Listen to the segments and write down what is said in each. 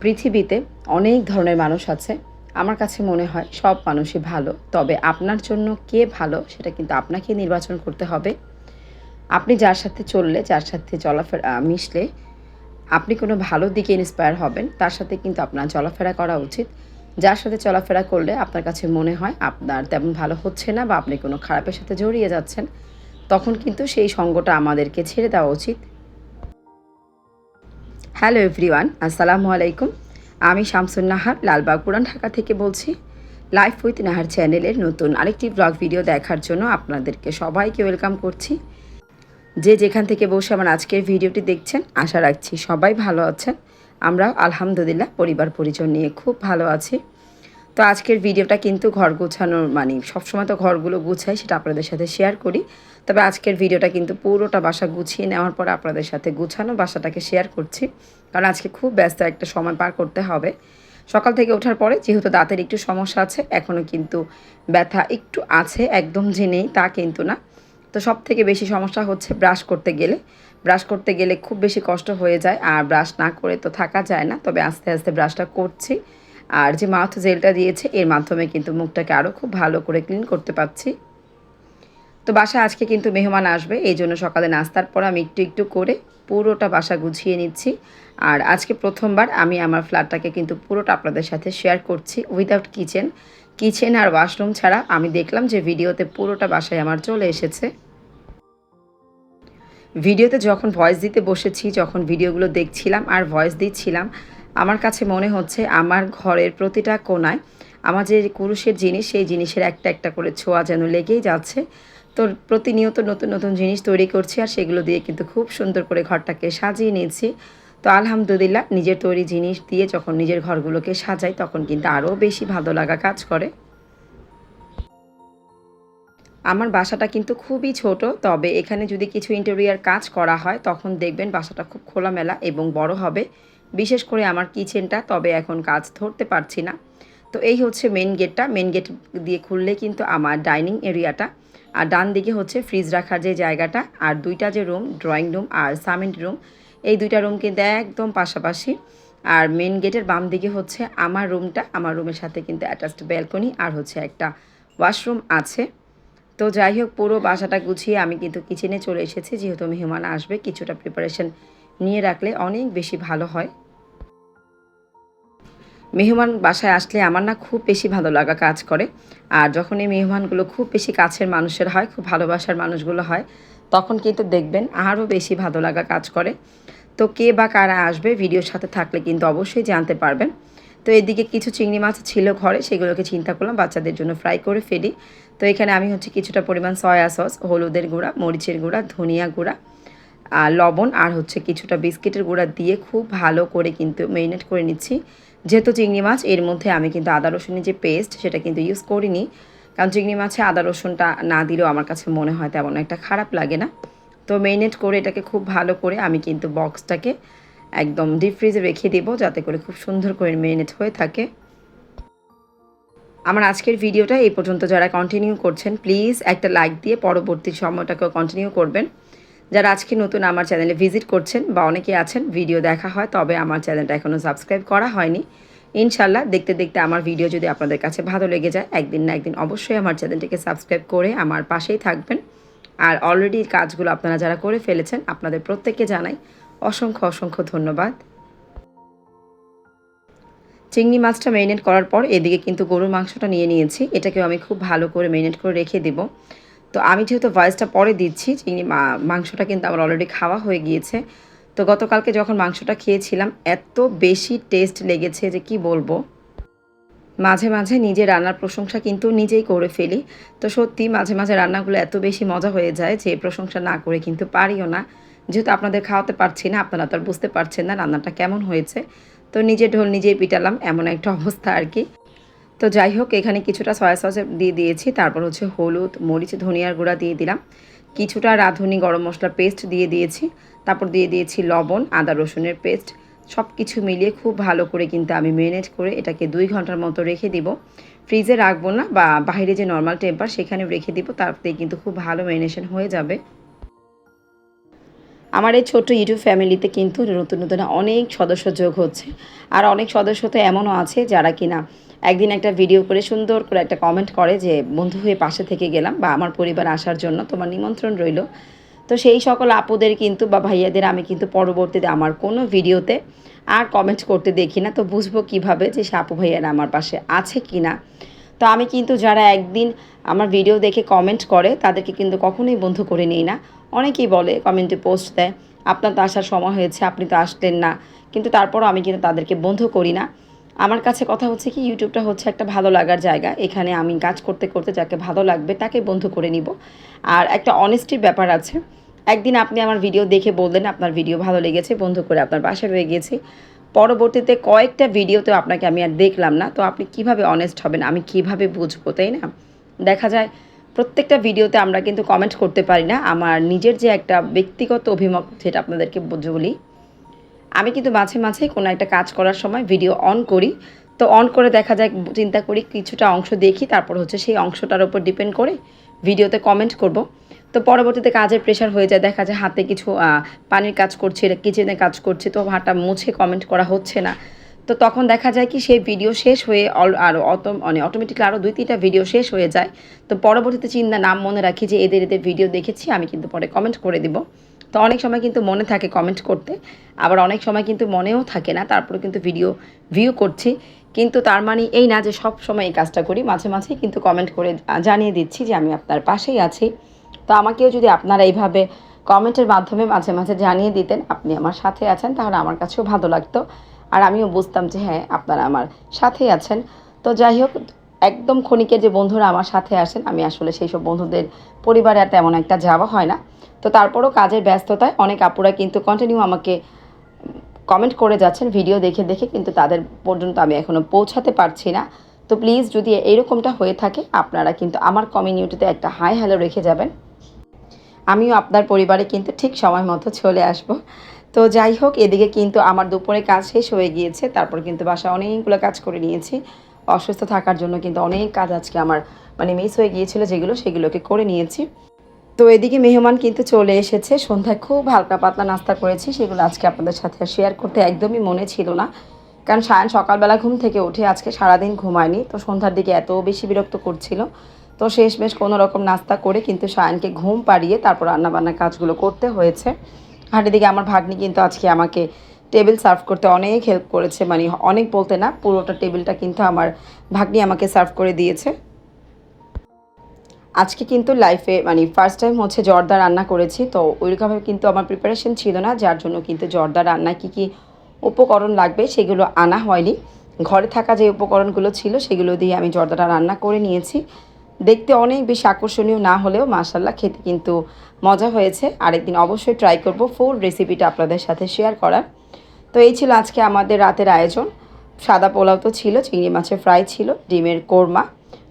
পৃথিবীতে অনেক ধরনের মানুষ আছে। আমার কাছে মনে হয় সব মানুষই ভালো। তবে আপনার জন্য কে ভালো সেটা কিন্তু আপনাকে নির্বাচন করতে হবে। আপনি যার সাথে চললে, যার সাথে চলাফেরা মিশলে আপনি কোনো ভালো দিকে ইন্সপায়ার হবেন, তার সাথে কিন্তু আপনার চলাফেরা করা উচিত। যার সাথে চলাফেরা করলে আপনার কাছে মনে হয় আপনার তেমন ভালো হচ্ছে না বা আপনি কোনো খারাপের সাথে জড়িয়ে যাচ্ছেন, তখন কিন্তু সেই সঙ্গটা আমাদেরকে ছেড়ে দেওয়া উচিত। হ্যালো এভরিওয়ান, আসসালামু আলাইকুম। আমি শামসুন নাহার লালবাগ পুরান ঢাকা থেকে বলছি লাইফ উইথ নাহার চ্যানেলের নতুন আরেকটি ব্লগ ভিডিও দেখার জন্য আপনাদেরকে সবাইকে ওয়েলকাম করছি। যে যেখান থেকে বসে আমার আজকের ভিডিওটি দেখছেন, আশা রাখছি সবাই ভালো আছেন। আমরাও আলহামদুলিল্লাহ পরিবার পরিজন নিয়ে খুব ভালো আছি। তো আজকের ভিডিওটা কিন্তু ঘর গোছানোর মানে সবসময় তো ঘরগুলো গুছাই, সেটা আপনাদের সাথে শেয়ার করি। তবে আজকের ভিডিওটা কিন্তু পুরোটা বাসা গুছিয়ে নেওয়ার পর আপনাদের সাথে গুছানো, বাসাটাকে শেয়ার করছি। কারণ আজকে খুব ব্যস্ত একটা সময় পার করতে হবে। সকাল থেকে ওঠার পরে যেহেতু দাঁতের একটু সমস্যা আছে এখনও কিন্তু ব্যথা একটু আছে, একদম যে নেই তা কিন্তু না। তো সব থেকে বেশি সমস্যা হচ্ছে ব্রাশ করতে গেলে। ব্রাশ করতে গেলে খুব বেশি কষ্ট হয়ে যায়, আর ব্রাশ না করে তো থাকা যায় না। তবে আস্তে আস্তে ব্রাশটা করছি। আর যে মাউথ জেলটা দিয়েছে, এর মাধ্যমে কিন্তু মুখটাকে আরও খুব ভালো করে ক্লিন করতে পারছি। তো বাসায় আজকে কিন্তু মেহমান আসবে, এই জন্য সকালে নাস্তার পর আমি একটু একটু করে পুরোটা বাসা গুছিয়ে নিচ্ছি। আর আজকে প্রথমবার আমি আমার ফ্ল্যাটটাকে কিন্তু পুরোটা আপনাদের সাথে শেয়ার করছি উইদাউট কিচেন কিচেন আর ওয়াশরুম ছাড়া আমি দেখলাম যে ভিডিওতে পুরোটা বাসায় আমার চলে এসেছে। ভিডিওতে যখন ভয়েস দিতে বসেছি, যখন ভিডিওগুলো দেখছিলাম আর ভয়েস দিচ্ছিলাম আমার কাছে মনে হচ্ছে আমার ঘরের প্রতিটা কোনায় আমার যে কুরুষের জিনিস, সেই জিনিসের একটা একটা করে ছোঁয়া যেন লেগেই যাচ্ছে। তো প্রতিনিয়ত নতুন নতুন জিনিস তৈরি করছি আর সেগুলো দিয়ে কিন্তু খুব সুন্দর করে ঘরটাকে সাজিয়ে নিয়েছি। তো আলহামদুলিল্লাহ নিজের তৈরি জিনিস দিয়ে যখন নিজের ঘরগুলোকে সাজাই তখন কিন্তু আরও বেশি ভালো লাগা কাজ করে। আমার বাসাটা কিন্তু খুবই ছোট, তবে এখানে যদি কিছু ইন্টেরিয়ার কাজ করা হয় তখন দেখবেন বাসাটা খুব খোলামেলা এবং বড় হবে। বিশেষ করে আমার কিচেনটা, তবে এখন কাজ ধরতে পারছি না। তো এই হচ্ছে মেন গেটটা মেন গেট দিয়ে খুললে কিন্তু আমার ডাইনিং এরিয়াটা আর ডান দিকে হচ্ছে ফ্রিজ রাখার যে জায়গাটা, আর দুইটা যে রুম ড্রয়িং রুম আর সামেন্ট রুম এই দুইটা রুম কিন্তু একদম পাশাপাশি। আর মেন গেটের বাম দিকে হচ্ছে আমার রুমটা আমার রুমের সাথে কিন্তু অ্যাটাচড ব্যালকনি আর হচ্ছে একটা ওয়াশরুম আছে। তো যাই হোক, পুরো বাসাটা গুছিয়ে আমি কিন্তু কিচেনে চলে এসেছি। যেহেতু মেহমান আসবে, কিছুটা প্রিপারেশন নিয়ে রাখলে অনেক বেশি ভালো হয়। মেহমান বাসায় আসলে আমার না খুব বেশি ভালো লাগা কাজ করে। আর যখন এই মেহমানগুলো খুব বেশি কাছের মানুষের হয়, খুব ভালোবাসার মানুষগুলো হয়, তখন কিন্তু দেখবেন আরও বেশি ভালো লাগা কাজ করে। তো কে বা কারা আসবে ভিডিওর সাথে থাকলে কিন্তু অবশ্যই জানতে পারবেন। তো এদিকে কিছু চিংড়ি মাছ ছিল ঘরে, সেগুলোকে চিন্তা করলাম, বাচ্চাদের জন্য ফ্রাই করে ফেলি। তো এখানে আমি হচ্ছে কিছুটা পরিমাণ সয়া সস, হলুদের গুঁড়া, মরিচের গুঁড়া, ধনিয়া গুঁড়া আর লবণ আর হচ্ছে কিছুটা বিস্কিটের গুঁড়া দিয়ে খুব ভালো করে কিন্তু মেরিনেট করে নিচ্ছি। যেহেতু চিংড়ি মাছ, এর মধ্যে আমি কিন্তু আদা রসুনের যে পেস্ট সেটা কিন্তু ইউজ করিনি। কারণ চিংড়ি মাছে আদা রসুনটা না দিলেও আমার কাছে মনে হয় তেমন একটা খারাপ লাগে না। তো মেরিনেট করে এটাকে খুব ভালো করে আমি কিন্তু বক্সটাকে একদম ডিপ ফ্রিজে রেখে দেবো, যাতে করে খুব সুন্দর করে মেরিনেট হয়ে থাকে। আমার আজকের ভিডিওটা এই পর্যন্ত। যারা কন্টিনিউ করছেন প্লিজ একটা লাইক দিয়ে পরবর্তী সময়টাকেও কন্টিনিউ করবেন। যারা আজকে নতুন আমার চ্যানেলে ভিজিট করছেন বা অনেকে আছেন ভিডিও দেখা হয়, তবে আমার চ্যানেলটা এখনও সাবস্ক্রাইব করা হয়নি। ইনশাল্লাহ দেখতে দেখতে আমার ভিডিও যদি আপনাদের কাছে ভালো লেগে যায়, একদিন না একদিন অবশ্যই আমার চ্যানেলটিকে সাবস্ক্রাইব করে আমার পাশেই থাকবেন। আর অলরেডি কাজগুলো আপনারা যারা করে ফেলেছেন, আপনাদের প্রত্যেককে জানাই অসংখ্য অসংখ্য ধন্যবাদ। চিংড়ি মাছটা ম্যারিনেট করার পর এদিকে কিন্তু গরুর মাংসটা নিয়ে নিয়েছি। এটাকেও আমি খুব ভালো করে ম্যারিনেট করে রেখে দেবো। তো আমি যেহেতু ভয়েসটা পরে দিচ্ছি, চিংড়ি মাংসটা কিন্তু আমার অলরেডি খাওয়া হয়ে গিয়েছে। তো গতকালকে যখন মাংসটা খেয়েছিলাম, এত বেশি টেস্ট লেগেছে যে কি বলব? মাঝে মাঝে নিজে রান্নার প্রশংসা কিন্তু নিজেই করে ফেলি। তো সত্যি মাঝে মাঝে রান্নাগুলো এত বেশি মজা হয়ে যায় যে প্রশংসা না করে কিন্তু পারিও না। যেহেতু আপনাদের খাওয়াতে পারছি না, আপনারা তো আর বুঝতে পারছেন না রান্নাটা কেমন হয়েছে। তো নিজে ঢোল নিজেই পিটালাম, এমন একটা অবস্থা আর কি। তো যাই হোক, এখানে কিছুটা সয়া সস দিয়ে দিয়েছি। তারপর হচ্ছে হলুদ, মরিচ, ধনিয়ার গুঁড়া দিয়ে দিলাম। কিছুটা রাঁধুনি গরম মশলা পেস্ট দিয়ে দিয়েছি। তারপর দিয়ে দিয়েছি লবণ, আদা রসুনের পেস্ট সব কিছু মিলিয়ে খুব ভালো করে কিন্তু আমি ম্যারিনেট করে এটাকে দুই ঘণ্টার মতো রেখে দিব। ফ্রিজে রাখব না বা বাইরে যে নর্মাল টেম্পার সেখানে রেখে দিব তারপরে কিন্তু খুব ভালো ম্যারিনেশন হয়ে যাবে। আমার এই ছোট্ট ইউটিউব ফ্যামিলিতে কিন্তু নতুন নতুন অনেক সদস্য যোগ হচ্ছে। আর অনেক সদস্য তো এমনও আছে যারা কিনা একদিন একটা ভিডিও করে সুন্দর করে একটা কমেন্ট করে যে, বন্ধু হয়ে পাশে থেকে গেলাম বা আমার পরিবার আসার জন্য তোমার নিমন্ত্রণ রইল। তো সেই সকল আপুদের কিন্তু বা ভাইয়াদের আমি কিন্তু পরবর্তীতে আমার কোনো ভিডিওতে আর কমেন্ট করতে দেখি না। তো বুঝব কীভাবে যে সে আপু ভাইয়ারা আমার পাশে আছে কি না তো আমি কিন্তু যারা একদিন আমার ভিডিও দেখে কমেন্ট করে, তাদেরকে কিন্তু কখনোই বন্ধু করে নিই না। অনেকেই বলে কমেন্টে পোস্ট দেয়, আপনার তো আসার সময় হয়েছে, আপনি তো আসলেন না। কিন্তু তারপরও আমি কিন্তু তাদেরকে বন্ধু করি না। আমার কাছে কথা হচ্ছে কি, ইউটিউবটা হচ্ছে একটা ভালো লাগার জায়গা। এখানে আমি কাজ করতে করতে যাকে ভালো লাগবে তাকে বন্ধু করে নিব। আর একটা অনেস্টির ব্যাপার আছে। একদিন আপনি আমার ভিডিও দেখে বললেন, আপনার ভিডিও ভালো লেগেছে, বন্ধু করে আপনার পাশে রয়ে গিয়েছি। পরবর্তীতে কয়েকটা ভিডিওতেও আপনাকে আমি আর দেখলাম না। তো আপনি কীভাবে অনেস্ট হবেন, আমি কীভাবে বুঝব, তাই না? দেখা যায়, প্রত্যেকটা ভিডিওতে আমরা কিন্তু কমেন্ট করতে পারি না। আমার নিজের যে একটা ব্যক্তিগত অভিমত সেটা আপনাদেরকে বলি আমি কিন্তু মাঝে মাঝে কোনো একটা কাজ করার সময় ভিডিও অন করি। তো অন করে দেখা যায় চিন্তা করি কিছুটা অংশ দেখি, তারপর হচ্ছে সেই অংশটার উপর ডিপেন্ড করে ভিডিওতে কমেন্ট করব। তো পরবর্তীতে কাজের প্রেশার হয়ে যায়, দেখা যায় হাতে কিছু পানির কাজ করছে কিচেনে কাজ করছে, তো হাঁটা মুছে কমেন্ট করা হচ্ছে না। তো তখন দেখা যায় কি সেই ভিডিও শেষ হয়ে অল আরও অত মানে অটোমেটিকলি আরও দুই, তিনটা ভিডিও শেষ হয়ে যায়। তো পরবর্তীতে চিন্তা, নাম মনে রাখি যে এদের এদের ভিডিও দেখেছি, আমি কিন্তু পরে কমেন্ট করে দিব। তো অনেক সময় কিন্তু মনে থাকে কমেন্ট করতে, আবার অনেক সময় কিন্তু মনেও থাকে না, তারপরে কিন্তু ভিডিও ভিউ করছি। কিন্তু তার মানে এই না যে সব সময় এই কাজটা করি, মাঝে মাঝে কিন্তু কমেন্ট করে জানিয়ে দিচ্ছি যে আমি আপনার পাশেই আছি। তো আমাকেও যদি আপনারা এইভাবে কমেন্টের মাধ্যমে মাঝে মাঝে জানিয়ে দিতেন, আপনি আমার সাথে আছেন, তাহলে আমার কাছেও ভালো লাগতো। আর আমিও বুঝতাম যে হ্যাঁ আপনারা আমার সাথেই আছেন। তো যাই হোক একদম ক্ষণিকের যে বন্ধুরা আমার সাথে আসেন, আমি আসলে সেই সব বন্ধুদের পরিবারে আর তেমন একটা যাওয়া হয় না। তো তারপরও কাজের ব্যস্ততায় অনেক আপুরা কিন্তু কন্টিনিউ আমাকে কমেন্ট করে যাচ্ছেন ভিডিও দেখে দেখে কিন্তু তাদের পর্যন্ত আমি এখনও পৌঁছাতে পারছি না। তো প্লিজ যদি এরকমটা হয়ে থাকে, আপনারা কিন্তু আমার কমিউনিটিতে একটা হাই হ্যালো রেখে যাবেন। আমিও আপনার পরিবারে কিন্তু ঠিক সময় মতো চলে আসব। তো যাই হোক, এদিকে কিন্তু আমার দুপুরে কাজ শেষ হয়ে গিয়েছে, তারপর কিন্তু বাসায় অনেকগুলো কাজ করে নিয়েছি। অসুস্থ থাকার জন্য কিন্তু অনেক কাজ আজকে আমার মানে মিস হয়ে গিয়েছিল যেগুলো সেগুলোকে করে নিয়েছি। তো এদিকে মেহমান কিন্তু চলে এসেছে, সন্ধ্যায় খুব হালকা পাতলা নাস্তা করেছি, সেগুলো আজকে আপনাদের সাথে শেয়ার করতে একদমই মনে ছিল না। কারণ সায়ন সকালবেলা ঘুম থেকে উঠে আজকে সারাদিন ঘুমায়নি, তো সন্ধ্যার দিকে এত বেশি বিরক্ত করছিল। তো শেষমেশ কোনো রকম নাস্তা করে কিন্তু সায়নকে ঘুম পাড়িয়ে তারপর রান্নাবান্নার কাজগুলো করতে হয়েছে। আর এদিকে আমার ভাগ্নি কিন্তু আজকে আমাকে টেবিল সার্ভ করতে অনেক হেল্প করেছে মানে অনেক বলতে না, পুরোটা টেবিলটা কিন্তু আমার ভাগ্নি আমাকে সার্ভ করে দিয়েছে। আজকে কিন্তু লাইফে মানে ফার্স্ট টাইম হচ্ছে জর্দা রান্না করেছি, তো ওইরকমভাবে কিন্তু আমার প্রিপারেশন ছিল না, যার জন্য কিন্তু জর্দা রান্নায় কী কী উপকরণ লাগবে সেগুলো আনা হয়নি। ঘরে থাকা যে উপকরণগুলো ছিল সেগুলো দিয়ে আমি জর্দাটা রান্না করে নিয়েছি। দেখতে অনেক বেশি আকর্ষণীয় না হলেও মাসাল্লাহ খেতে কিন্তু মজা হয়েছে। আরেকদিন অবশ্যই ট্রাই করব ফুল রেসিপিটা আপনাদের সাথে শেয়ার করার। তো এই ছিল আজকে আমাদের রাতের আয়োজন। সাদা পোলাও তো ছিল, চিংড়ি মাছের ফ্রাই ছিল, ডিমের কোরমা,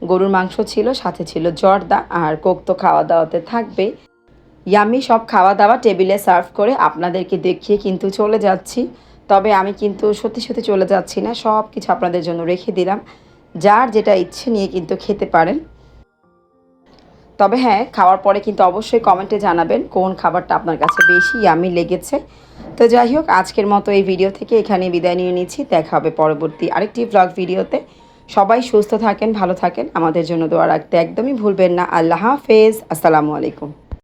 গরুর মাংস ছিল, সাথে ছিল জর্দা, আর কোক তো খাওয়া দাওয়াতে থাকবে। ইয়ামি সব খাওয়া দাওয়া টেবিলে সার্ভ করে আপনাদেরকে দেখিয়ে কিন্তু চলে যাচ্ছি। তবে আমি কিন্তু সত্যি সত্যি চলে যাচ্ছি না সব কিছু আপনাদের জন্য রেখে দিলাম। যার যেটা ইচ্ছে নিয়ে কিন্তু খেতে পারেন। তবে হ্যাঁ খাওয়ার পরে কিন্তু অবশ্যই কমেন্টে জানাবেন কোন খাবারটা আপনার কাছে বেশি ইয়ামি লেগেছে। তো যাই হোক, আজকের মতো এই ভিডিও থেকে এখানে বিদায় নিয়ে নিচ্ছি। দেখা হবে পরবর্তী আরেকটি ব্লগ ভিডিওতে সবাই সুস্থ থাকেন, ভালো থাকেন। আমাদের জন্য দোয়া রাখতে একদমই ভুলবেন না। আল্লাহ হাফেজ। আসসালামু আলাইকুম।